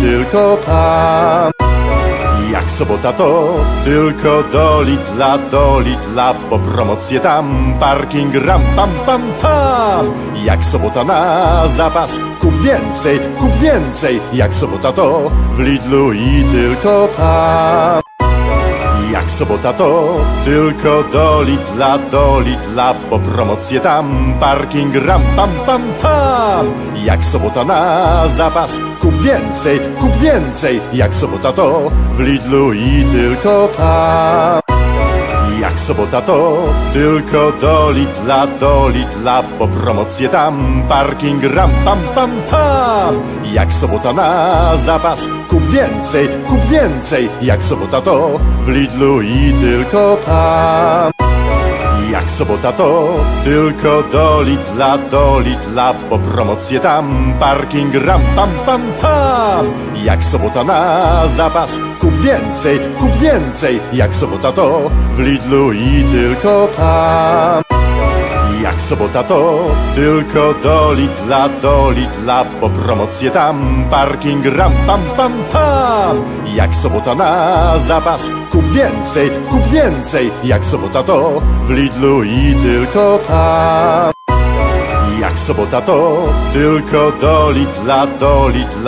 tylko tam. Jak sobota to tylko do Lidla, do Lidla, bo promocje tam, parking ram pam pam pam. Jak sobota na zapas, kup więcej, kup więcej. Jak sobota to w Lidlu i tylko tam. Jak sobota to tylko do Lidla, do Lidla, bo promocje tam, parking ram pam pam pam. Jak sobota na zapas, kup więcej, kup więcej. Jak sobota to w Lidlu i tylko tam. Sobota to tylko do Lidla, do Lidla, bo promocje tam, parking ram pam pam pam. Jak sobota na zapas, kup więcej, kup więcej. Jak sobota to w Lidlu i tylko tam. Sobota to tylko do Lidla, do Lidla, bo promocje tam, parking ram pam pam pam. Jak sobota na zapas, kup więcej, kup więcej. Jak sobota to w Lidlu i tylko tam. Sobota to tylko do Lidla, do Lidla, bo promocje tam, parking ram pam pam pam. Jak sobota na zapas, kup więcej, kup więcej. Jak sobota to w Lidlu i tylko tam. Jak sobota to tylko do Lidla, do Lidla.